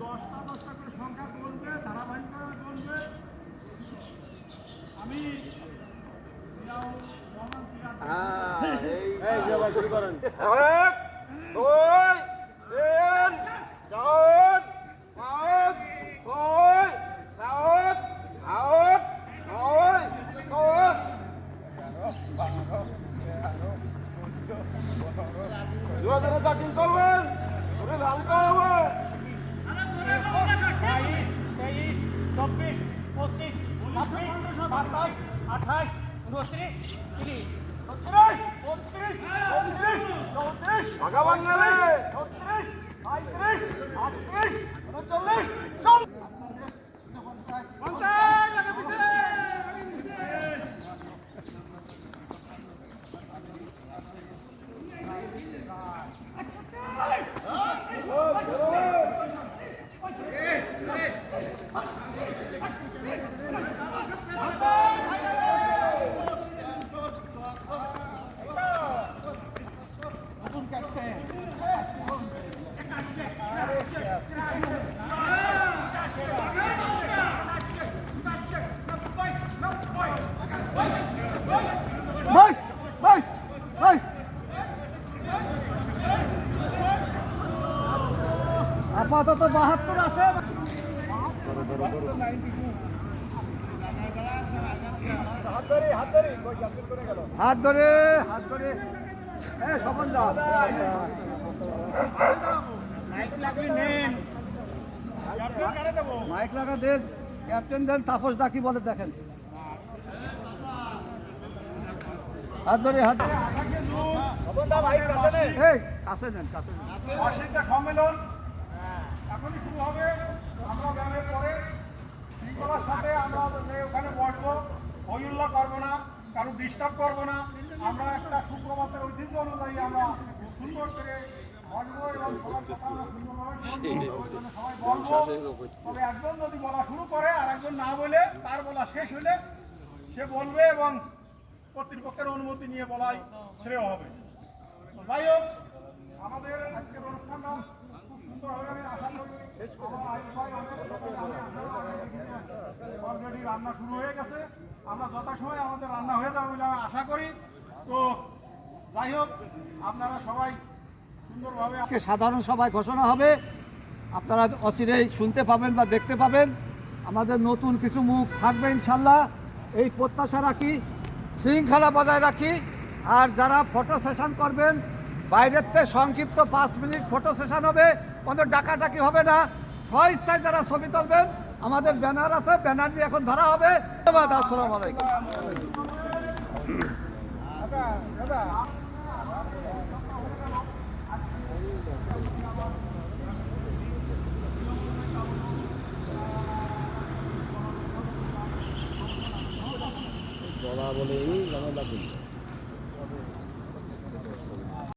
দশটা দশটা করে সংখ্যা বলবে ধারাবাহিকভাবে বলবে আমি জিয়াউর রহমান সিরাজ Agavangale! 33! 33! আপাতত বাহাত্তর আছে। হাত ধরে হাত ধরে। হ্যাঁ মাইক লাগা দেন, ক্যাপ্টেন দেন, তাপস দা কি বলে দেখেন। হাত ধরে, হাত কাছে নেন, কাছে সম্মেলন। এখনই শুরু হবে। আমরা ব্যায়ামের পরে শৃঙ্খলার সাথে আমরা ওখানে বসবো হইল্লা করব না কারও ডিস্টার্ব করব না। আমরা একটা সুপ্রভাতের ঐতিহ্য অনুযায়ী আমরা সুন্দর করে বসবো এবং সবার কথা আমরা সুন্দরভাবে শুনব ওই জন্য সবাই বলব তবে একজন যদি বলা শুরু করে আর একজন না বলে তার বলা শেষ হলে সে বলবে এবং কর্তৃপক্ষের অনুমতি নিয়ে বলাই শ্রেয় হবে। যাই হোক আমাদের আজকের অনুষ্ঠানটা খুব সুন্দর হবে আমি আশা করি আমার আইন ভাই অনেক কথা জানে, আপনারা অনেকে কিন্তু অলরেডি রান্না শুরু হয়ে গেছে। আমরা যথাসময়ে আমাদের রান্না হয়ে যাবে বলে আমি আশা করি। তো যাই হোক, আপনারা সবাই সুন্দরভাবে আজকে সাধারণ সভায় ঘোষণা হবে। আপনারা অচিরেই শুনতে পাবেন বা দেখতে পাবেন। আমাদের নতুন কিছু মুখ থাকবে ইনশাল্লাহ। এই প্রত্যাশা রাখি, শৃঙ্খলা বজায় রাখি। আর যারা ফটো সেশন করবেন, বাইরের থেকে সংক্ষিপ্ত পাঁচ মিনিট ফটো সেশন হবে। কোনো ডাকাডাকি হবে না। স্বইচ্ছায় যারা ছবি তুলবেন আমাদের ব্যানার আছে ব্যানার দিয়ে এখন ধরা হবে। ধন্যবাদ আসসালামু আলাইকুম। বলা এই লাগাই